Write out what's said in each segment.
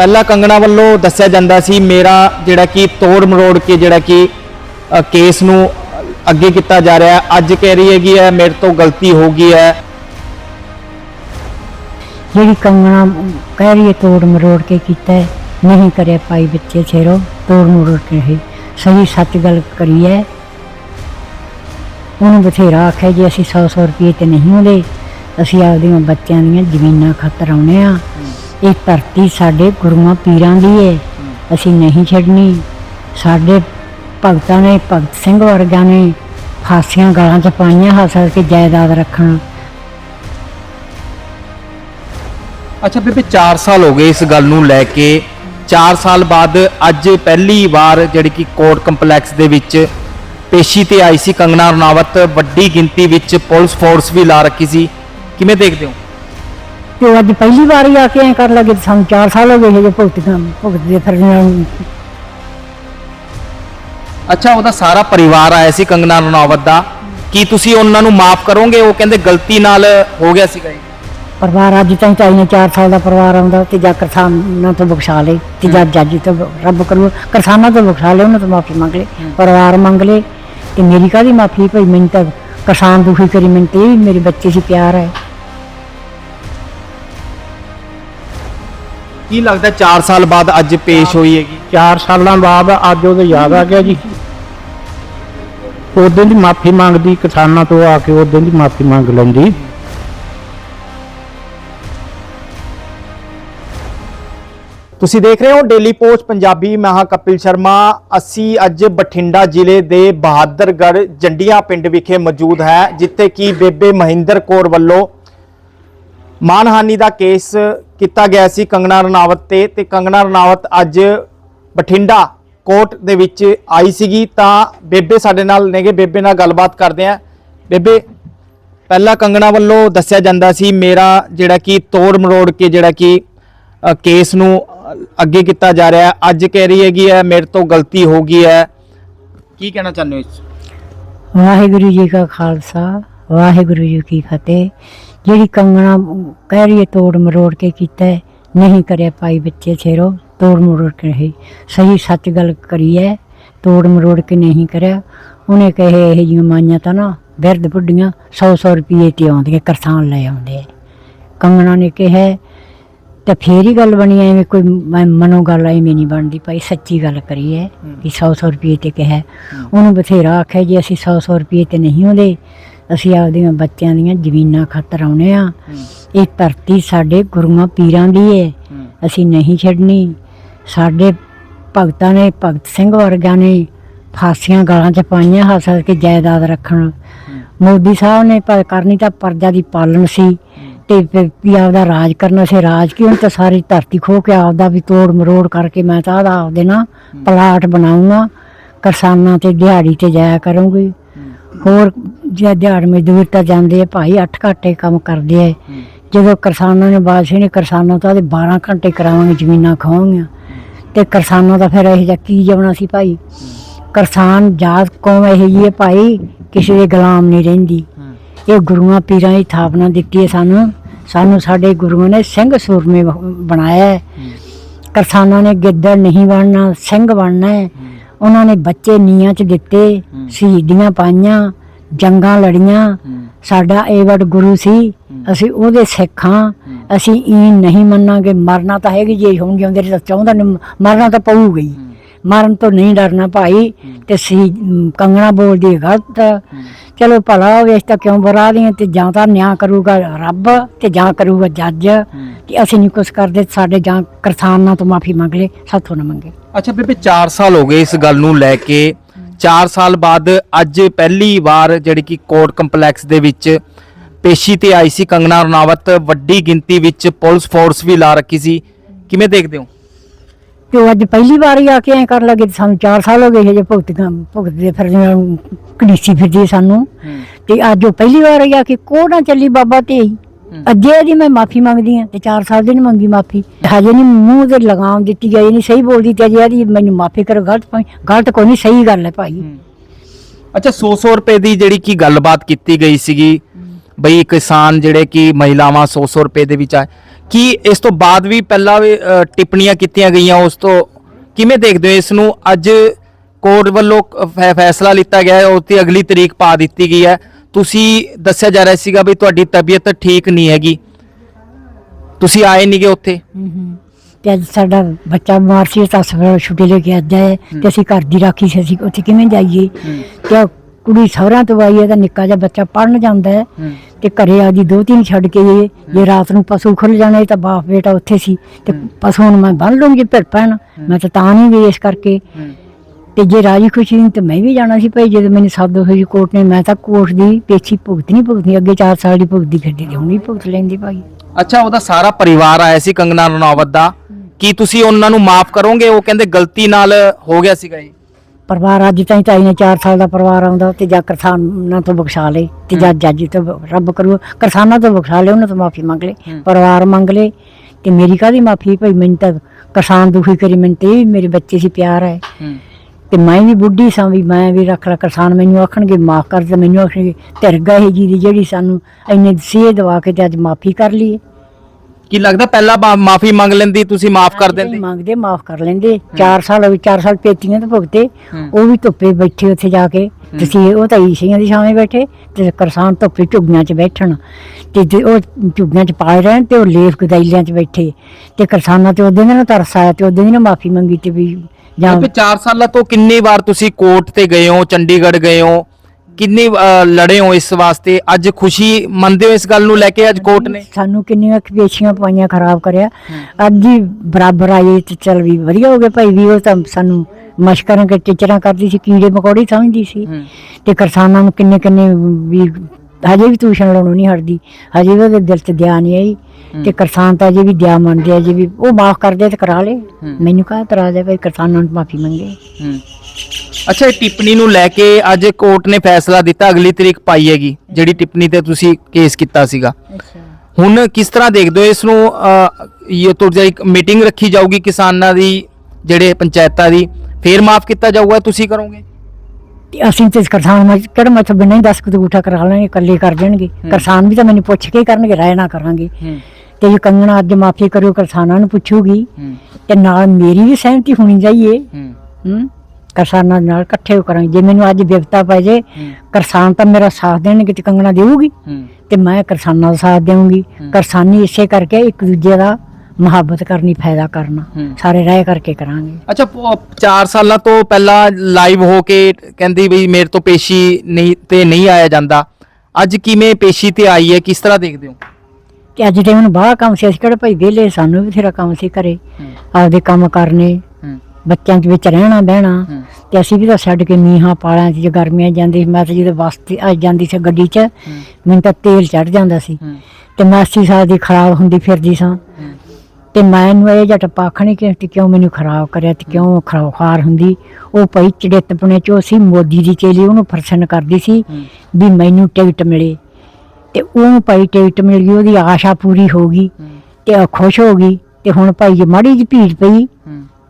ਪਹਿਲਾਂ ਕੰਗਣਾ ਵੱਲੋਂ ਦੱਸਿਆ ਜਾਂਦਾ ਸੀ ਮੇਰਾ ਜਿਹੜਾ ਕਿ ਤੋੜ ਮਰੋੜ ਕੇ ਜਿਹੜਾ ਕਿ ਅ, ਕੇਸ ਨੂੰ ਅੱਗੇ ਕੀਤਾ ਜਾ ਰਿਹਾ। ਹੈ ਅੱਜ ਕਹਿ ਰਹੀ ਹੈਗੀ ਹੈ ਮੇਰੇ ਤੋਂ ਗਲਤੀ ਹੋ ਗਈ ਹੈ। ਜਿਹੜੀ ਕੰਗਣਾ ਕਹਿ ਰਹੀ ਹੈ ਤੋੜ ਮਰੋੜ ਕੇ ਕੀਤਾ ਹੈ ਨਹੀਂ ਕਰਿਆ ਪਾਈ ਬੱਚੇ ਛੇਰੋ ਤੋੜ ਮਰੋੜ ਕੇ ਹੀ ਸਹੀ ਸੱਚ ਗੱਲ ਕਰੀ ਹੈ। ਉਹਨੂੰ ਬਥੇਰਾ ਆਖਿਆ ਜੀ ਅਸੀਂ 100 100 ਰੁਪਏ ਤੇ ਨਹੀਂ ਹੁੰਦੇ ਅਸੀਂ ਆਪਦੀਆਂ ਬੱਚਿਆਂ ਦੀਆਂ ਜ਼ਮੀਨਾਂ ਖਾਤਰ ਆਉਨੇ ਆ ਇਹ ਧਰਤੀ ਸਾਡੇ ਗੁਰੂਆਂ ਪੀਰਾਂ ਦੀ ਹੈ ਅਸੀਂ ਨਹੀਂ ਛੱਡਣੀ। ਸਾਡੇ ਭਗਤਾਂ ਨੇ ਭਗਤ ਸਿੰਘ ਵਰਗਾਂ ਨੇ ਫਾਂਸੀਆਂ ਗਾਲਾਂ ਚ ਪਾਈਆਂ ਹਾਸਲ ਕੇ ਜਾਇਦਾਦ ਰੱਖਣ। ਅੱਛਾ ਬੇਬੇ 4 ਸਾਲ ਹੋ ਗਏ ਇਸ ਗੱਲ ਨੂੰ ਲੈ ਕੇ। 4 ਸਾਲ ਬਾਅਦ ਅੱਜ ਪਹਿਲੀ ਵਾਰ ਜਿਹੜੀ ਕਿ ਕੋਰਟ ਕੰਪਲੈਕਸ ਦੇ ਵਿੱਚ ਪੇਸ਼ੀ ਤੇ ਆਈ ਸੀ ਕੰਗਨਾ ਰਣਾਵਤ। ਵੱਡੀ ਗਿਣਤੀ ਵਿੱਚ ਪੁਲਿਸ ਫੋਰਸ ਵੀ ਲਾ ਰੱਖੀ ਸੀ। ਕਿਵੇਂ ਦੇਖਦੇ ਹੋ? ਤੇ ਉਹ ਅੱਜ ਪਹਿਲੀ ਵਾਰ ਹੀ ਆ ਕੇ ਐ ਕਰ ਲੱਗੇ ਤੇ ਸਾਨੂੰ 4 ਸਾਲ ਹੋ ਗਏ ਹਜੇ ਭੁਗਤੀਆਂ ਭੁਗਤਦੇ ਫਿਰਦੇ ਨੂੰ। ਅੱਛਾ ਉਹਦਾ ਸਾਰਾ ਪਰਿਵਾਰ ਆਇਆ ਸੀ ਕੰਗਨਾ ਰਣਾਵਤ ਦਾ। ਕੀ ਤੁਸੀਂ ਉਹਨਾਂ ਨੂੰ ਮਾਫ ਕਰੋਗੇ? ਉਹ ਕਹਿੰਦੇ ਗਲਤੀ ਨਾਲ ਹੋ ਗਿਆ ਸੀਗਾ ਇਹ। ਪਰਿਵਾਰ ਅੱਜ ਤਾਈਂ ਤਾਈ ਨੇ 4 ਸਾਲ ਦਾ ਪਰਿਵਾਰ ਆਉਂਦਾ ਤੇ ਜਾਂ ਕਿਸਾਨਾਂ ਤੋਂ ਬਖਸ਼ਾ ਲੇ ਤੇ ਜਾਂ ਜੱਜ ਤੋਂ ਰੱਬ ਕਰੂ ਕਿਸਾਨਾਂ ਤੋਂ ਬਖਸ਼ਾ ਲੇ ਉਹਨਾਂ ਤੋਂ ਮਾਫੀ ਮੰਗ ਲੇ ਪਰਿਵਾਰ ਮੰਗ ਲੇ ਤੇ ਮੇਰੀ ਕਾਹਦੀ ਮਾਫੀ? ਭਈ ਮੈਨੂੰ ਤਾਂ ਕਿਸਾਨ ਦੁਖੀ ਕਰੀ ਮੈਨੂੰ ਤੇ ਇਹ ਵੀ ਮੇਰੇ ਬੱਚੇ ਸੀ ਪਿਆਰ ਹੈ। ਕੀ ਲੱਗਦਾ 4 ਸਾਲ ਬਾਅਦ ਅੱਜ ਪੇਸ਼ ਹੋਈ ਹੈਗੀ? 4 ਸਾਲਾਂ ਬਾਅਦ ਅੱਜ ਉਹਦੇ ਯਾਦ ਆ ਗਿਆ ਜੀ। ਉਦੋਂ ਦੀ ਮਾਫੀ ਮੰਗਦੀ ਕਿਸਾਨਾਂ ਤੋਂ ਆ ਕੇ ਉਦੋਂ ਦੀ ਮਾਫੀ ਮੰਗ ਲੈਂਦੀ। ਤੁਸੀਂ ਦੇਖ ਰਹੇ ਹੋ ਡੇਲੀ ਪੋਸਟ ਪੰਜਾਬੀ ਮੈਂ ਹਾਂ ਕਪਿਲ ਸ਼ਰਮਾ। ਅਸੀਂ ਅੱਜ ਬਠਿੰਡਾ ਜ਼ਿਲ੍ਹੇ ਦੇ ਬਹਾਦਰਗੜ੍ਹ ਜੰਡੀਆਂ ਪਿੰਡ ਵਿਖੇ ਮੌਜੂਦ ਹੈ ਜਿੱਥੇ ਕਿ ਬੇਬੇ ਮਹਿੰਦਰ ਕੌਰ ਵੱਲੋਂ ਮਾਨਹਾਨੀ ਦਾ ਕੇਸ ਕੀਤਾ ਗਿਆ ਸੀ ਕੰਗਣਾ ਰਣਾਵਤ ਤੇ ਤੇ ਕੰਗਣਾ ਰਣਾਵਤ ਅੱਜ ਬਠਿੰਡਾ ਕੋਰਟ ਦੇ ਵਿੱਚ ਆਈ ਸੀਗੀ। ਤਾਂ ਬੇਬੇ ਸਾਡੇ ਨਾਲ ਨੇਗੇ। ਬੇਬੇ ਨਾਲ ਗੱਲਬਾਤ ਕਰਦੇ ਆ। ਬੇਬੇ, ਪਹਿਲਾਂ ਕੰਗਣਾ ਵੱਲੋਂ ਦੱਸਿਆ ਜਾਂਦਾ ਸੀ, ਮੇਰਾ ਜਿਹੜਾ ਕਿ ਤੋੜ ਮਰੋੜ ਕੇ ਜਿਹੜਾ ਕਿ ਕੇਸ ਨੂੰ ਅੱਗੇ ਕੀਤਾ ਜਾ ਰਿਹਾ ਅੱਜ ਕਹਿ ਰਹੀ ਹੈਗੀ ਹੈ, ਮੇਰੇ ਤੋਂ ਗਲਤੀ ਹੋ ਗਈ ਹੈ। ਕੀ ਕਹਿਣਾ ਚਾਹੁੰਦੇ ਹੋ ਇਸ ਵਾਹਿਗੁਰੂ ਜੀ ਕਾ ਖਾਲਸਾ, ਵਾਹਿਗੁਰੂ ਜੀ ਕੀ ਫਤਿਹ। ਜਿਹੜੀ ਕੰਗਣਾ ਕਹਿ ਰਹੀ ਹੈ ਤੋੜ ਮਰੋੜ ਕੇ ਕੀਤਾ ਹੈ ਨਹੀਂ ਕਰਿਆ ਪਾਈ ਬੱਚੇ ਛੇਰੋ ਤੋੜ ਮਰੋੜ ਕੇ ਹੀ ਸਹੀ ਸੱਚ ਗੱਲ ਕਰੀ ਹੈ ਤੋੜ ਮਰੋੜ ਕੇ ਨਹੀਂ ਕਰਿਆ। ਉਹਨੇ ਕਹੇ ਇਹ ਜਿਹੀਆਂ ਮਾਈਆਂ ਤਾਂ ਨਾ ਬਿਰਧ ਬੁੱਢੀਆਂ 100 100 ਰੁਪਏ ਤੇ ਆਉਂਦੀਆਂ ਕਰਸਾਨ ਲੈ ਆਉਂਦੇ। ਕੰਗਣਾ ਨੇ ਕਿਹਾ ਤੇ ਫੇਰ ਹੀ ਗੱਲ ਬਣੀ ਐਵੇਂ ਕੋਈ ਮ- ਮਨੋ ਗੱਲ ਐਵੇਂ ਨਹੀਂ ਬਣਦੀ ਭਾਈ ਸੱਚੀ ਗੱਲ ਕਰੀ ਹੈ ਕਿ 100 100 ਰੁਪਏ ਤੇ ਕਿਹਾ। ਉਹਨੂੰ ਬਥੇਰਾ ਆਖਿਆ ਜੀ ਅਸੀਂ 100 100 ਰੁਪਏ ਤੇ ਨਹੀਂ ਹੁੰਦੇ ਅਸੀਂ ਆਪਦੀਆਂ ਬੱਚਿਆਂ ਦੀਆਂ ਜ਼ਮੀਨਾਂ ਖਾਤਰ ਆਉਨੇ ਆ ਇਹ ਧਰਤੀ ਸਾਡੇ ਗੁਰੂਆਂ ਪੀਰਾਂ ਦੀ ਹੈ ਅਸੀਂ ਨਹੀਂ ਛੱਡਣੀ। ਸਾਡੇ ਭਗਤਾਂ ਨੇ ਭਗਤ ਸਿੰਘ ਵਰਗਿਆਂ ਨੇ ਫਾਂਸੀਆਂ ਗਾਲਾਂ ਚ ਪਾਈਆਂ ਹਾਸਲ ਕੇ ਜਾਇਦਾਦ ਰੱਖਣ। ਮੋਦੀ ਸਾਹਿਬ ਨੇ ਪਰ ਕਰਨੀ ਤਾਂ ਪਰਜਾ ਦੀ ਪਾਲਣ ਸੀ। ਤੇ ਵੀ ਆਪਦਾ ਰਾਜ ਕਰਨਾ ਸੀ। ਰਾਜ ਕਿਉਂ? ਤਾਂ ਸਾਰੀ ਧਰਤੀ ਖੋ ਕੇ ਆਪਦਾ ਵੀ ਤੋੜ ਮਰੋੜ ਕਰਕੇ ਮੈਂ ਤਾਂ ਆਪਦਾ ਆਪਦੇ ਨਾ ਪਲਾਟ ਬਣਾਉਂਗਾ ਕਿਸਾਨਾਂ ਤੇ ਦਿਹਾੜੀ ਤੇ ਜਾਇਆ ਕਰੂੰਗੀ। ਹੋਰ ਜੇ ਦਿਹਾੜ ਮਜ਼ਦੂਰ ਤਾਂ ਜਾਂਦੇ ਆ ਭਾਈ 8 ਘੰਟੇ ਕੰਮ ਕਰਦੇ ਆ। ਜਦੋਂ ਕਿਸਾਨਾਂ ਨੇ ਬਾਦਸ਼ਾਹ ਨੇ ਕਿਸਾਨਾਂ ਤੋਂ ਆਦੇ 12 ਘੰਟੇ ਕਰਾਵਾਂਗੇ ਜ਼ਮੀਨਾਂ ਖਾਵਾਂਗੀਆਂ। ਤੇ ਕਿਸਾਨਾਂ ਦਾ ਫਿਰ ਇਹ ਜਿਹਾ ਕੀ ਜਾਣਾ ਸੀ ਭਾਈ? ਕਿਸਾਨ ਜਾਤ ਕੌਮ ਇਹ ਜੀ ਹੈ ਭਾਈ ਕਿਸੇ ਦੇ ਗੁਲਾਮ ਨਹੀਂ ਰਹਿੰਦੀ। ਇਹ ਗੁਰੂਆਂ ਪੀਰਾਂ ਦੀ ਥਾਪਨਾ ਦਿੱਤੀ ਹੈ ਸਾਨੂੰ। ਸਾਨੂੰ ਸਾਡੇ ਗੁਰੂਆਂ ਨੇ ਸਿੰਘ ਸੂਰਮੇ ਬਣਾਇਆ ਹੈ। ਕਿਸਾਨਾਂ ਨੇ ਗਿੱਦੜ ਨਹੀਂ ਬਣਨਾ ਸਿੰਘ ਬਣਨਾ ਹੈ। ਉਹਨਾਂ ਨੇ ਬੱਚੇ ਨੀਆਂ 'ਚ ਦਿੱਤੇ ਸ਼ਹੀਦੀਆਂ ਪਾਈਆਂ। ਜੰਗਾਂ ਲੜੀਆਂ। ਸਾਡਾ ਏਵੜ ਗੁਰੂ ਸੀ। ਅਸੀਂ ਉਹਦੇ ਸਿੱਖਾਂ ਅਸੀਂ ਇਹ ਨਹੀਂ ਮੰਨਾਂਗੇ। ਮਰਨਾ ਤਾਂ ਹੈਗੀ ਜੇ ਹੁਣ ਜਿਉਂਦੇ ਤਾਂ ਚਾਹੁੰਦਾ ਨਹੀਂ ਮਰਨਾ ਤਾਂ ਪਊਗਾ ਹੀ। ਮਰਨ ਤੋਂ ਨਹੀਂ ਡਰਨਾ ਭਾਈ। ਤੇ ਸੀ ਕੰਗਣਾ ਬੋਲਦੀ ਗਲਤ। ਚਲੋ ਭਲਾ ਹੋਵੇ ਇਸ ਤਾਂ ਕਿਉਂ ਬਰਾ ਦੀਆਂ ਤੇ ਜਾਂ ਤਾਂ ਨਿਆਂ ਕਰੂਗਾ ਰੱਬ ਤੇ ਜਾਂ ਕਰੂਗਾ ਜੱਜ। ਤੇ ਅਸੀਂ ਨਹੀਂ ਕੁਛ ਕਰਦੇ ਸਾਡੇ ਜਾਂ ਕਿਸਾਨਾਂ ਤੋਂ ਮਾਫੀ ਮੰਗ ਲੈ ਸਾਥੋਂ ਨਾ ਮੰਗੇ। ਅੱਛਾ ਬੇਬੇ 4 ਸਾਲ ਹੋ ਗਏ ਇਸ ਗੱਲ ਨੂੰ ਲੈ ਕੇ। 4 ਸਾਲ ਬਾਅਦ ਅੱਜ ਪਹਿਲੀ ਵਾਰ ਜਿਹੜੀ ਕਿ ਕੋਰਟ ਕੰਪਲੈਕਸ ਦੇ ਵਿੱਚ ਪੇਸ਼ੀ ਤੇ ਆਈ ਸੀ ਕੰਗਨਾ ਰਣਾਵਤ ਵੱਡੀ ਗਿਣਤੀ ਵਿੱਚ ਪੁਲਿਸ ਫੋਰਸ ਵੀ ਲਾ ਰੱਖੀ ਸੀ। ਕਿਵੇਂ ਦੇਖਦੇ ਹੋ? ਤੇ ਉਹ ਅੱਜ ਪਹਿਲੀ ਵਾਰ ਹੀ ਆ ਕੇ ਐ ਕਰ ਲੱਗੇ ਸਾਨੂੰ 4 ਸਾਲ ਹੋ ਗਏ ਹਜੇ ਭੁਗਤੀਆਂ ਭੁਗਤਦੇ ਫਿਰਦੇ ਨੂੰ ਕੜੀਸੀ ਫਿਰਦੀ ਸਾਨੂੰ। ਤੇ ਅੱਜ ਉਹ ਪਹਿਲੀ ਵਾਰ ਹੀ ਆ ਕੇ ਕੋੜਾਂ ਚੱਲੀ ਬਾਬਾ ਤੇ ਅੱਜੇ ਇਹਦੀ ਮੈਂ ਮਾਫੀ ਮੰਗਦੀ ਆ ਤੇ 4 ਸਾਲ ਦੀ ਨਹੀਂ ਮੰਗੀ ਮਾਫੀ। ਹਜੇ ਨਹੀਂ ਮੂੰਹ ਤੇ ਲਗਾਮ ਦਿੱਤੀ ਗਈ ਨਹੀਂ ਸਹੀ ਬੋਲਦੀ ਤੇ ਅਜੇ ਇਹਦੀ ਮੈਨੂੰ ਮਾਫੀ ਕਰੋ, ਗਲਤ ਭਾਈ, ਗਲਤ ਕੋਈ ਨਹੀਂ ਸਹੀ ਗੱਲ ਹੈ ਭਾਈ। ਅੱਛਾ 100-100 ਰੁਪਏ ਦੀ ਜਿਹੜੀ ਕੀ ਗੱਲਬਾਤ ਕੀਤੀ ਗਈ ਸੀਗੀ, ਬਈ ਕਿਸਾਨ ਜਿਹੜੇ ਕਿ ਮਹਿਲਾਵਾਂ 100-100 ਰੁਪਏ ਦੇ ਵਿੱਚ ਆ, ਕੀ ਇਸ ਤੋਂ ਬਾਅਦ ਵੀ ਪਹਿਲਾਂ ਵੀ ਟਿੱਪਣੀਆਂ ਕੀਤੀਆਂ ਗਈਆਂ ਉਸ ਤੋਂ? ਕਿਵੇਂ ਦੇਖਦੇ ਹੋ ਇਸ ਨੂੰ? ਅੱਜ ਕੋਰਟ ਵੱਲੋਂ ਫੈਸਲਾ ਲਿੱਤਾ ਗਿਆ ਹੈ, ਉਸ ਦੀ ਅਗਲੀ ਤਰੀਕ ਪਾ ਦਿੱਤੀ ਗਈ ਹੈ। ਤੁਸੀਂ ਦੱਸਿਆ ਜਾ ਰਿਹਾ ਸੀਗਾ ਵੀ ਤੁਹਾਡੀ ਤਬੀਅਤ ਠੀਕ ਨਹੀਂ ਹੈਗੀ। ਤੁਸੀਂ ਆਏ ਨਹੀਂਗੇ ਉੱਥੇ? ਤੇ ਅੱਜ ਸਾਡਾ ਬੱਚਾ ਬਿਮਾਰ ਸੀ ਤਾਂ ਸਵੇਰ ਛੁੱਟੀ ਲੈ ਕੇ ਅੱਜ ਆਏ ਤੇ ਅਸੀਂ ਘਰ ਦੀ ਰਾਖੀ ਸੀ ਅਸੀਂ ਉੱਥੇ ਕਿਵੇਂ ਜਾਈਏ? ਤੇ ਉਹ ਕੁੜੀ ਸਹੁਰਿਆਂ ਤੋਂ ਆਈ ਹੈ ਤਾਂ ਨਿੱਕਾ ਜਿਹਾ ਬੱਚਾ ਪੜਨ ਜਾਂਦਾ ਹੈ ਤੇ ਘਰੇ ਆ ਜੀ ਦੋ ਤਿੰਨ ਛੱਡ ਕੇ ਜੇ ਰਾਤ ਨੂੰ ਪਸ਼ੂ ਖੁੱਲ ਜਾਣੇ ਤਾਂ ਬਾਪ ਬੇਟਾ ਉੱਥੇ ਸੀ। ਤੇ ਪਸ਼ੂ ਨੂੰ ਮੈਂ ਬੰਨ ਲੂੰਗੀ ਫਿਰ ਪੈਣ ਮੈਂ ਤਾਂ ਤਾਂ ਨਹੀਂ ਗਈ ਇਸ ਕਰਕੇ ਤੇ ਜੇ ਰਾਜੀ ਖੁਸ਼ੀ ਨਹੀਂ ਤੇ ਮੈਂ ਵੀ ਜਾਣਾ ਸੀ ਭਾਈ ਜਦੋਂ ਮੈਨੂੰ ਸੱਦ ਹੋਈ ਕੋਰਟ ਨੇ ਮੈਂ ਤਾਂ ਕੋਰਟ ਦੀ ਪੇਛੀ ਭੁਗਤਣੀ ਭੁਗਤਣੀ ਅੱਗੇ 4 ਸਾਲ ਦੀ ਭੁਗਤੀ ਫਿਰਦੀ ਤੇ ਹੁਣ ਭੁਗਤ ਲੈਂਦੀ ਭਾਈ। ਅੱਛਾ ਉਹਦਾ ਸਾਰਾ ਪਰਿਵਾਰ ਆਇਆ ਸੀ ਕੰਗਨਾ ਰਣਾਵਤ ਦਾ। ਕੀ ਤੁਸੀਂ ਉਹਨਾਂ ਨੂੰ ਮਾਫ ਕਰੋਗੇ? ਉਹ ਕਹਿੰਦੇ ਗਲਤੀ ਨਾਲ ਹੋ ਗਿਆ ਸੀਗਾ ਇਹ। ਪਰਿਵਾਰ ਅੱਜ ਤਾਈਂ ਤਾਈ ਨੇ 4 ਸਾਲ ਦਾ ਪਰਿਵਾਰ ਆਉਂਦਾ ਤੇ ਜਾਂ ਕਿਸਾਨਾਂ ਤੋਂ ਬਖਸ਼ਾ ਲੇ ਤੇ ਜਾਂ ਜੱਜ ਤੋਂ ਰੱਬ ਕਰੂ ਕਿਸਾਨਾਂ ਤੋਂ ਬਖਸ਼ਾ ਲੇ ਉਹਨਾਂ ਤੋਂ ਮਾਫੀ ਮੰਗ ਲੇ ਪਰਿਵਾਰ ਮੰਗ ਲੇ ਤੇ ਮੇਰੀ ਕਾਹਦੀ ਮਾਫੀ? ਭਾਈ ਮੈਨੂੰ ਤਾਂ ਕਿਸਾਨ ਦੁਖੀ ਕਰੀ ਮੈਨੂੰ ਤੇ ਮੇਰੇ ਬੱਚੇ ਸੀ ਪਿਆਰ ਹੈ। ਤੇ ਮੈਂ ਵੀ ਬੁੱਢੀ ਸਾਂ ਵੀ ਮੈਂ ਵੀ ਰੱਖ ਲਾ ਕਿਸਾਨ ਮੈਨੂੰ ਆਖਣਗੇ ਮਾਫ ਕਰ ਤੇ ਮੈਨੂੰ ਆਖਣਗੇ ਧਿਰਗਾ ਇਹ ਜੀ ਦੀ ਜਿਹੜੀ ਸਾਨੂੰ ਇੰਨੇ ਸੀ ਦਵਾ ਕੇ ਤੇ ਅੱਜ ਮਾਫੀ ਕਰ ਲਈਏ। ਕੀ ਲੱਗਦਾ ਪਹਿਲਾਂ ਮਾਫੀ ਮੰਗ ਲੈਂਦੀ ਤੁਸੀਂ ਮਾਫ ਕਰ ਦਿੰਦੇ? ਮੰਗਦੇ ਮਾਫ ਕਰ ਲੈਂਦੇ। 4 ਸਾਲ ਹੋ ਗਏ 4 ਸਾਲ ਪੇਤੀਆਂ ਤੇ ਭੁਗਤੇ। ਉਹ ਵੀ ਧੁੱਪੇ ਬੈਠੇ ਉੱਥੇ ਜਾ ਕੇ। ਤੁਸੀਂ ਉਹ ਤਾਂ ਈਸ਼ੀਆਂ ਦੀ ਛਾਵੇਂ ਬੈਠੇ ਤੇ ਕਿਸਾਨ ਧੁੱਪੇ ਝੁੱਗੀਆਂ 'ਚ ਬੈਠਣ। ਤੇ ਜੇ ਉਹ ਝੁੱਗੀਆਂ 'ਚ ਪਾਏ ਰਹਿਣ ਤੇ ਉਹ ਲੇਫ ਗਦਾਈਲਿਆਂ 'ਚ ਬੈਠੇ। ਤੇ ਕਿਸਾਨਾਂ ਤੇ ਉਹਦੇ ਨਾਲ ਤਰਸ ਆਇਆ ਤੇ ਉਹਦੇ ਨਾਲ ਮਾਫੀ ਮੰਗੀ ਤੇ ਵੀ ਜਾਂ ਕਿਉਂਕਿ 4 ਸਾਲਾਂ ਤੋਂ ਕਿੰਨੀ ਵਾਰ ਤੁਸੀਂ ਕੋਰਟ ਤੇ ਗਏ ਹੋ ਚੰਡੀਗੜ੍ਹ ਗਏ ਹੋ? ਕਿੰਨੀ ਅ, ਲੜੇ ਹੋ ਇਸ ਵਾਸਤੇ? ਅੱਜ ਖੁਸ਼ੀ ਮੰਨਦੇ ਹੋ ਇਸ ਗੱਲ ਨੂੰ ਲੈ ਕੇ ਅੱਜ ਕੋਰਟ ਨੇ? ਸਾਨੂੰ ਕਿੰਨੀਆਂ ਪੇਸ਼ੀਆਂ ਪਾਈਆਂ ਖਰਾਬ ਕਰਿਆ। ਅੱਜ ਹੀ ਬਰਾਬਰ ਆਏ ਤੇ ਚਲ ਵੀ ਵਧੀਆ ਹੋ ਗਿਆ ਭਾਈ ਵੀ ਉਹ ਤਾਂ ਸਾਨੂੰ ਮਸ਼ਕਰਾਂ ਕੇ ਟੀਚਰਾਂ ਕਰਦੀ ਸੀ ਕੀੜੇ ਮਕੌੜੇ ਸਮਝਦੀ ਸੀ। ਤੇ ਕਿਸਾਨਾਂ ਨੂੰ ਕਿੰਨੇ ਕਿੰਨੇ ਵੀ ਹਜੇ ਵੀ ਟਿਊਸ਼ਨ ਲਾਉਣੋਂ ਨਹੀਂ ਹਟਦੀ। ਹਜੇ ਵੀ ਉਹਦੇ ਦਿਲ 'ਚ ਦਿਆ ਨਹੀਂ ਆਈ। ਤੇ ਕਿਸਾਨ ਤਾਂ ਅਜੇ ਵੀ ਦਿਆ ਮੰਨਦੇ ਆ ਜੇ ਵੀ ਉਹ ਮਾਫ ਕਰਦੇ ਤੇ ਕਰਾ ਲੇ। ਮੈਨੂੰ ਕਹਾ ਤਰਾ ਦੇ ਭਾਈ ਕਿਸਾਨਾਂ ਨੂੰ ਮਾਫੀ ਮੰਗੇ। ਅੱਛਾ ਇਹ ਟਿੱਪਣੀ ਨੂੰ ਲੈ ਕੇ ਅੱਜ ਕੋਰਟ ਨੇ ਫੈਸਲਾ ਦਿੱਤਾ ਅਗਲੀ ਤਰੀਕ ਪਾਈ ਹੈਗੀ ਜਿਹੜੀ ਟਿੱਪਣੀ ਤੇ ਤੁਸੀਂ ਕੇਸ ਕੀਤਾ ਸੀਗਾ। ਹੁਣ ਕਿਸ ਤਰ੍ਹਾਂ ਦੇਖਦੇ ਹੋ ਇਸ ਨੂੰ ਇਹ ਤੋਂ ਜੇ ਇੱਕ ਮੀਟਿੰਗ ਰੱਖੀ ਜਾਊਗੀ ਕਿਸਾਨਾਂ ਦੀ ਜਿਹੜੇ ਪੰਚਾਇਤਾਂ ਦੀ ਫੇਰ ਮਾਫ ਕੀਤਾ ਜਾਊਗਾ ਤੁਸੀਂ ਕਰੋਗੇ? ਤੇ ਅਸੀਂ ਤੇ ਕਿਸਾਨ ਮੈਂ ਕਿਹੜਾ ਮੈਥੋਂ ਬਿਨਾਂ ਹੀ 10 ਕਦੂਠਾ ਕਰਾ ਲਾਂਗੇ ਇਕੱਲੇ ਕਰ ਦੇਣਗੇ। ਕਿਸਾਨ ਵੀ ਤਾਂ ਮੈਨੂੰ ਪੁੱਛ ਕੇ ਹੀ ਕਰਨਗੇ ਰਾਏ ਨਾ ਕਰਾਂਗੇ। ਤੇ ਕੰਗਣਾ ਅੱਜ ਮਾਫੀ ਕਰਿਓ ਕਿਸਾਨਾਂ ਨੂੰ ਪੁੱਛੂਗੀ ਤੇ ਨਾਲ ਮੇਰੀ ਵੀ ਸਹਿਮਤੀ ਹੋਣੀ ਚਾਹੀਏ। ਹੂੰ। ਕਿਸਾਨਾਂ ਨਾਲ ਇਕੱਠੇ ਹੋ ਕਰਾਂਗੇ। ਜੇ ਮੈਨੂੰ ਅੱਜ ਵਿਵਤਾ ਪੈ ਜੇ ਕਿਸਾਨ ਤਾਂ ਮੇਰਾ ਸਾਥ ਦੇਣਗੇ ਤੇ ਕੰਗਣਾ ਦੇਊਗੀ। ਤੇ ਮੈਂ ਕਿਸਾਨਾਂ ਦਾ ਸਾਥ ਦੇਵਾਂਗੀ ਕਿਸਾਨੀ ਇਸੇ ਕਰਕੇ ਇੱਕ ਦੂਜੇ ਦਾ ਮੁਹੱਬਤ ਕਰਨੀ ਫਾਇਦਾ ਕਰਨਾ। ਸਾਰੇ ਰਹਿ ਕਰਕੇ ਕਰਾਂਗੇ। ਅੱਛਾ 4 ਸਾਲਾਂ ਤੋਂ ਪਹਿਲਾਂ ਲਾਈਵ ਹੋ ਕੇ ਕਹਿੰਦੀ ਵੀ ਮੇਰੇ ਤੋਂ ਪੇਸ਼ੀ ਨਹੀਂ ਤੇ ਨਹੀਂ ਆਇਆ ਜਾਂਦਾ। ਅੱਜ ਕਿਵੇਂ ਪੇਸ਼ੀ ਤੇ ਆਈ ਹੈ? ਕਿਸ ਤਰ੍ਹਾਂ ਦੇਖਦੇ ਹੋ? ਕਿ ਅੱਜ ਤੇ ਹੁਣ ਬਾਹਰ ਕੰਮ ਸੀ ਅਸੀਂ ਕਿਹੜਾ ਭਾਈ ਵਿਹਲੇ ਸਾਨੂੰ ਵੀ ਤੇਰਾ ਕੰਮ ਸੀ ਘਰੇ। ਆਪਦੇ ਕੰਮ ਕਰਨੇ ਬੱਚਿਆਂ ਦੇ ਵਿੱਚ ਰਹਿਣਾ ਬਹਿਣਾ ਤੇ ਅਸੀਂ ਵੀ ਤਾਂ ਛੱਡ ਕੇ ਮੀਂਹਾਂ ਪਾਲਾਂ 'ਚ ਜੇ ਗਰਮੀਆਂ ਜਾਂਦੀ ਸੀ ਮੈਂ ਤਾਂ ਜਦੋਂ ਬੱਸ ਤੇ ਆ ਜਾਂਦੀ ਸੀ ਗੱਡੀ 'ਚ ਮੈਨੂੰ ਤਾਂ ਤੇਲ ਚੜ ਜਾਂਦਾ ਸੀ। ਤੇ ਮੈਂ 80 ਸਾਲ ਦੀ ਖਰਾਬ ਹੁੰਦੀ ਫਿਰਦੀ ਸਾਂ। ਤੇ ਮੈਂ ਇਹਨੂੰ ਇਹ ਜੱਟ ਪਾਖਣੀ ਕਿ ਤੇ ਕਿਉਂ ਮੈਨੂੰ ਖਰਾਬ ਕਰਿਆ ਤੇ ਕਿਉਂ ਖਰਾਬ ਹੁੰਦੀ? ਉਹ ਭਾਈ ਚੜਿੱਤ ਪੁਣੇ ਚੋਂ ਸੀ ਮੋਦੀ ਦੀ ਚੇਲੀ ਉਹਨੂੰ ਫਰਸਨ ਕਰਦੀ ਸੀ ਵੀ ਮੈਨੂੰ ਟਿਕਟ ਮਿਲੇ। ਤੇ ਉਹਨੂੰ ਭਾਈ ਟਿਕਟ ਮਿਲ ਗਈ ਉਹਦੀ ਆਸ਼ਾ ਪੂਰੀ ਹੋ ਗਈ ਤੇ ਉਹ ਖੁਸ਼ ਹੋ ਗਈ ਤੇ ਹੁਣ ਭਾਈ ਜੇ ਮਾੜੀ ਜਿਹੀ ਭੀੜ ਪਈ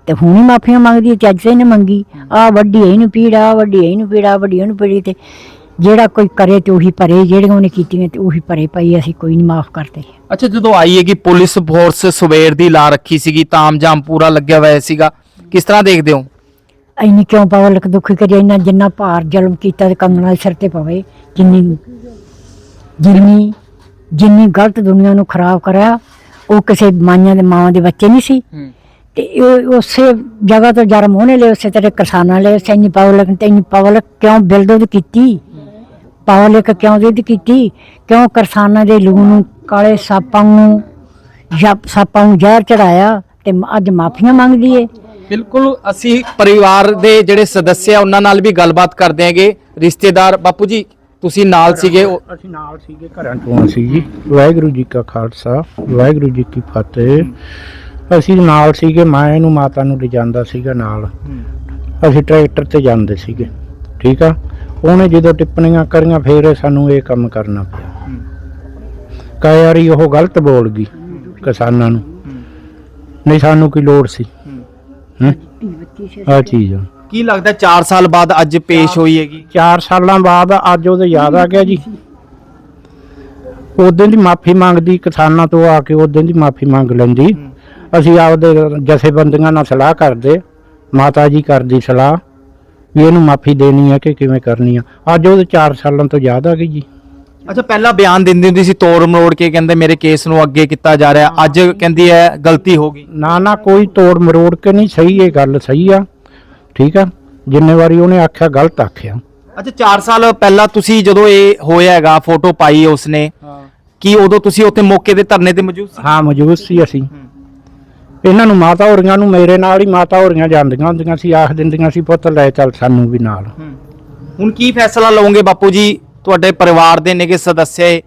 ਤੇ ਹੁਣ ਹੀ ਮਾਫੀਆਂ ਮੰਗਦੀ ਹੈ ਅੱਜ ਤੇ ਇਹਨੇ ਮੰਗੀ। ਆ ਵੱਡੀ ਇਹਨੂੰ ਪੀੜ ਵੱਡੀ ਇਹਨੂੰ ਪੀੜ ਵੱਡੀ ਇਹਨੂੰ ਪੀੜੀ ਤੇ ਜਿਹੜਾ ਕੋਈ ਕਰੇ ਤੇ ਉਹੀ ਭਰੇ ਜਿਹੜੀਆਂ ਉਹਨੇ ਕੀਤੀਆਂ ਤੇ ਉਹੀ ਭਰੇ ਭਾਈ ਅਸੀਂ ਕੋਈ ਨਹੀਂ ਮਾਫ ਕਰਦੇ। ਅੱਛਾ ਜਦੋਂ ਆਈ ਹੈ ਕਿ ਪੁਲਿਸ ਫੋਰਸ ਸਵੇਰ ਦੀ ਲਾ ਰੱਖੀ ਸੀਗੀ ਤਾਮਜਾਮ ਪੂਰਾ ਲੱਗਿਆ ਹੋਇਆ ਸੀਗਾ ਕਿਸ ਤਰ੍ਹਾਂ ਦੇਖਦੇ ਹੋ? ਐਨੀ ਕਿਉਂ ਪਬਲਿਕ ਦੁਖੀ ਕਰੀ ਇੰਨਾ ਜਿੰਨਾ ਭਾਰ ਜ਼ੁਲਮ ਕੀਤਾ ਤੇ ਕੰਗਣਾ ਸਿਰ ਤੇ ਪਵੇ ਜਿੰਨੀ ਜਿੰਨੀ ਜਿੰਨੀ ਗਲਤ ਦੁਨੀਆ ਨੂੰ ਖਰਾਬ ਕਰਿਆ ਉਹ ਕਿਸੇ ਮਾਈਆਂ ਦੇ ਮਾਵਾਂ ਦੇ ਬੱਚੇ ਨਹੀਂ ਸੀ। ਤੇ ਇਹ ਉਸੇ ਜਗ੍ਹਾ ਤੋਂ ਜਰਮ ਉਹਨੇ ਲਏ ਉਸੇ ਤਰ੍ਹਾਂ ਕਿਸਾਨਾਂ ਲਏ ਸੈਨੀ ਪਬਲਿਕ ਤੇ ਇੰਨੀ ਪਬਲਿਕ ਕਿਉਂ ਬਿਲਡ ਕੀਤੀ? ਪਬਲਿਕ ਕਿਉਂ ਜਿੱਦ ਕੀਤੀ? ਕਿਉਂ ਕਿਸਾਨਾਂ ਦੇ ਲੂਣ ਨੂੰ ਕਾਲੇ ਸਾਪਾਂ ਨੂੰ ਜਾਂ ਸਾਪਾਂ ਨੂੰ ਜ਼ਹਿਰ ਚੜਾਇਆ ਤੇ ਅੱਜ ਮਾਫੀਆਂ ਮੰਗਦੀ ਏ ਬਿਲਕੁਲ ਅਸੀਂ ਪਰਿਵਾਰ ਦੇ ਜਿਹੜੇ ਸਦੱਸਿਆ ਉਹਨਾਂ ਨਾਲ ਵੀ ਗੱਲਬਾਤ ਕਰਦੇ ਹੈਗੇ। ਰਿਸ਼ਤੇਦਾਰ ਬਾਪੂ ਜੀ ਤੁਸੀਂ ਨਾਲ ਸੀਗੇ ਉਹ- ਅਸੀਂ ਨਾਲ ਸੀਗੇ ਘਰਾਂ ਤੋਂ ਸੀ ਜੀ। ਵਾਹਿਗੁਰੂ ਜੀ ਕਾ ਖਾਲਸਾ ਵਾਹਿਗੁਰੂ ਜੀ ਕੀ ਫਤਿਹ। ਅਸੀਂ ਨਾਲ ਸੀਗੇ ਮੈਂ ਇਹਨੂੰ ਮਾਤਾ ਨੂੰ ਲਿਜਾਂਦਾ ਸੀਗਾ ਨਾਲ। ਅਸੀਂ ਟਰੈਕਟਰ ਤੇ ਜਾਂਦੇ ਸੀਗੇ ਠੀਕ ਆ? ਉਹਨੇ ਜਦੋਂ ਟਿੱਪਣੀਆਂ ਕਰੀਆਂ ਫੇਰ ਸਾਨੂੰ ਇਹ ਕੰਮ ਕਰਨਾ ਪਿਆ। ਕਈ ਵਾਰੀ ਉਹ ਗਲਤ ਬੋਲ ਗਈ ਕਿਸਾਨਾਂ ਨੂੰ। ਨਹੀਂ ਸਾਨੂੰ ਕੀ ਲੋੜ ਸੀ? ਹੂੰ। ਆ ਚੀਜ਼ ਆ। ਕੀ ਲੱਗਦਾ 4 ਸਾਲ ਬਾਅਦ ਅੱਜ ਪੇਸ਼ ਹੋਈ ਹੈਗੀ? 4 ਸਾਲਾਂ ਬਾਅਦ ਅੱਜ ਉਹਦੇ ਯਾਦ ਆ ਗਿਆ ਜੀ। ਉਦੋਂ ਦੀ ਮਾਫੀ ਮੰਗਦੀ ਕਿਸਾਨਾਂ ਤੋਂ ਆ ਕੇ ਉਦੋਂ ਦੀ ਮਾਫੀ ਮੰਗ ਲੈਂਦੀ। ਅਸੀਂ ਆਪਦੇ ਜਥੇਬੰਦੀਆਂ ਨਾਲ ਸਲਾਹ ਕਰਦੇ। ਮਾਤਾ ਜੀ ਕਰਦੀ ਸਲਾਹ ਵੀ ਇਹਨੂੰ ਮਾਫੀ ਦੇਣੀ ਹੈ ਕਿ ਕਿਵੇਂ ਕਰਨੀ ਆ। ਅੱਜ ਉਹਦੇ 4 ਸਾਲਾਂ ਤੋਂ ਜ਼ਿਆਦਾ ਗਈ ਜੀ। ਅੱਛਾ ਪਹਿਲਾਂ ਬਿਆਨ ਦਿੰਦੀ ਹੁੰਦੀ ਸੀ ਤੋੜ ਮਰੋੜ ਕੇ ਕਹਿੰਦੇ ਮੇਰੇ ਕੇਸ ਨੂੰ ਅੱਗੇ ਕੀਤਾ ਜਾ ਰਿਹਾ। ਅੱਜ ਕਹਿੰਦੀ ਹੈ ਗਲਤੀ ਹੋ ਗਈ। ਨਾ ਨਾ ਕੋਈ ਤੋੜ ਮਰੋੜ ਕੇ ਨਹੀਂ ਸਹੀ ਇਹ ਗੱਲ ਸਹੀ ਆ। ਠੀਕ ਆ? ਜਿੰਨੇ ਵਾਰੀ ਉਹਨੇ ਆਖਿਆ ਗਲਤ ਆਖਿਆ। ਅੱਛਾ 4 ਸਾਲ ਪਹਿਲਾਂ ਤੁਸੀਂ ਜਦੋਂ ਇਹ ਹੋਇਆ ਹੈਗਾ ਫੋਟੋ ਪਾਈ ਉਸਨੇ ਕੀ ਉਦੋਂ ਤੁਸੀਂ ਉੱਥੇ ਮੌਕੇ ਦੇ ਧਰਨੇ ਤੇ ਮੌਜੂਦ ਸੀ? ਹਾਂ ਮੌਜੂਦ ਸੀ ਅਸੀਂ। ਇਹਨਾਂ ਨੂੰ ਮਾਤਾ ਹੋਰੀਆਂ ਨੂੰ ਮੇਰੇ ਨਾਲ ਹੀ ਮਾਤਾ ਹੋਰੀਆਂ ਜਾਂਦੀਆਂ ਹੁੰਦੀਆਂ ਸੀ ਆਖ ਦਿੰਦੀਆਂ ਸੀ ਪੁੱਤ ਲੈ ਚੱਲ ਸਾਨੂੰ ਵੀ ਨਾਲ। ਹੁਣ ਕੀ ਫੈਸਲਾ ਲਓਗੇ ਬਾਪੂ ਜੀ? ਤੁਹਾਡੇ ਪਰਿਵਾਰ ਦੇ ਨੇਗੇ ਸਦੱਸਿਆ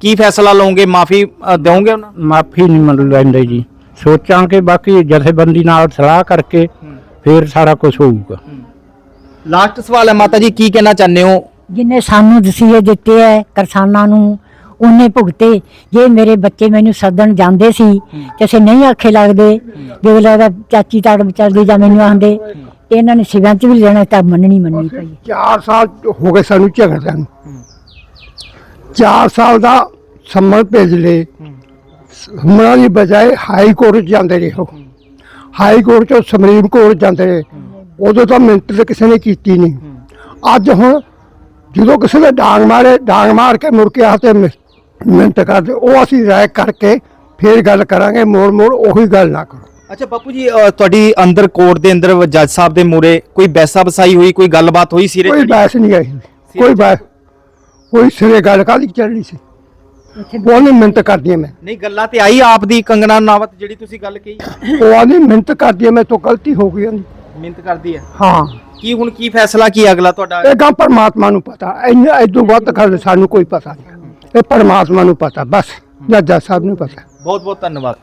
ਕੀ ਫੈਸਲਾ ਲਓਗੇ ਮਾਫੀ ਦਿਓਗੇ ਉਹਨਾਂ ਨੂੰ? ਮਾਫੀ ਨਹੀਂ ਮੰਨ ਲੈਂਦੇ ਜੀ। ਸੋਚਾਂ ਕਿ ਬਾਕੀ ਜਥੇਬੰਦੀ ਨਾਲ ਸਲਾਹ ਕਰਕੇ ਫੇਰ ਸਾਰਾ ਕੁਝ ਹੋਊਗਾ। ਲਾਸਟ ਸਵਾਲ ਹੈ ਮਾਤਾ ਜੀ ਕੀ ਕਹਿਣਾ ਚਾਹੁੰਦੇ ਹੋ? ਜਿਨੇ ਸਾਨੂੰ ਦਸੀਏ ਦਿੱਤੇ ਐ ਕਿਸਾਨਾਂ ਨੂੰ ਉਹਨੇ ਭੁਗਤੇ। ਜੇ ਮੇਰੇ ਬੱਚੇ ਮੈਨੂੰ ਸੱਦਣ ਜਾਂਦੇ ਸੀ ਤੇ ਅਸੀਂ ਨਹੀਂ ਆਖੇ ਲੱਗਦੇ। ਜੇ ਲੱਗਦਾ ਚਾਚੀ ਤਾੜ ਚੱਲਦੀ ਜਾਂ ਮੈਨੂੰ ਆਂਦੇ ਤੇ ਇਹਨਾਂ ਨੇ ਸਿਵਿਆਂ ਚ ਵੀ ਲੈਣਾ ਤਾਂ ਮੰਨਣੀ ਮੰਨਣੀ ਪਈ। ਚਾਰ ਸਾਲ ਹੋ ਗਏ ਸਾਨੂੰ ਝਗੜਦਿਆਂ ਨੂੰ। ਚਾਰ ਸਾਲ ਦਾ ਸੰਮਨ ਭੇਜ ਲਏ। ਹਮਣਾ ਦੀ ਬਜਾਏ ਹਾਈ ਕੋਰਟ ਜਾਂਦੇ ਰਹੇ। ਹੋ ਹਾਈ ਕੋਰਟ ਤੋਂ ਸੁਪਰੀਮ ਕੋਰਟ ਜਾਂਦੇ ਉਦੋਂ ਤਾਂ ਮਿੰਟ ਤੇ ਕਿਸੇ ਨੇ ਕੀਤੀ ਨਹੀਂ। ਅੱਜ ਹੁਣ ਜਦੋਂ ਕਿਸੇ ਦੇ ਡਾਂਗ ਮਾਰੇ ਡਾਂਗ ਮਾਰ ਕੇ ਮੁੜ ਕੇ ਆਤੇ ਮਿੰਟ ਕਰਦੇ ਉਹ ਅਸੀਂ ਰਾਇ ਕਰਕੇ ਫੇਰ ਗੱਲ ਕਰਾਂਗੇ ਮੋੜ ਮੋੜ ਉਹੀ ਗੱਲ ਨਾ ਕਰੋ। ਅੱਛਾ ਬਾਪੂ ਜੀ ਤੁਹਾਡੀ ਅੰਦਰ ਕੋਰਟ ਦੇ ਅੰਦਰ ਜੱਜ ਸਾਹਿਬ ਦੇ ਮੂਰੇ ਕੋਈ ਬੈਸਾ ਬਸਾਈ ਹੋਈ ਕੋਈ ਗੱਲਬਾਤ ਹੋਈ ਸਿਰੇ ਕੋਈ? ਬਹਿਸ ਨਹੀਂ ਆਈ ਕੋਈ ਬਹਿਸ ਕੋਈ ਸਿਰੇ ਗੱਲ ਕਾਹਦੀ ਚੱਲਣੀ ਸੀ? ਉਹਨੇ ਮਿੰਟ ਕਰਦੀ ਮੈਂ। ਨਹੀਂ ਗੱਲਾਂ ਤੇ ਆਈ ਆਪ ਦੀ ਕੰਗਣਾ ਨਾਵਤ ਜਿਹੜੀ ਤੁਸੀਂ ਗੱਲ ਕਹੀ। ਉਹ ਆਂਦੀ ਮਿਹਨਤ ਕਰਦੀ ਹੈ ਮੇਰੇ ਤੋਂ ਗਲਤੀ ਹੋ ਗਈ ਆਂਦੀ ਮਿਹਨਤ ਕਰਦੀ ਹੈ ਹਾਂ। ਕੀ ਹੁਣ ਕੀ ਫੈਸਲਾ ਕੀ ਅਗਲਾ ਤੁਹਾਡਾ? ਇਹ ਗਾਂ ਪਰਮਾਤਮਾ ਨੂੰ ਪਤਾ। ਇੰਨਾ ਇਦੋਂ ਵੱਧ ਗੱਲ ਸਾਨੂੰ ਕੋਈ ਪਤਾ ਨਹੀਂ। ਇਹ ਪਰਮਾਤਮਾ ਨੂੰ ਪਤਾ ਬਸ। ਜੱਜਾ ਸਾਹਿਬ ਨੂੰ ਪਤਾ। ਬਹੁਤ ਬਹੁਤ ਧੰਨਵਾਦ।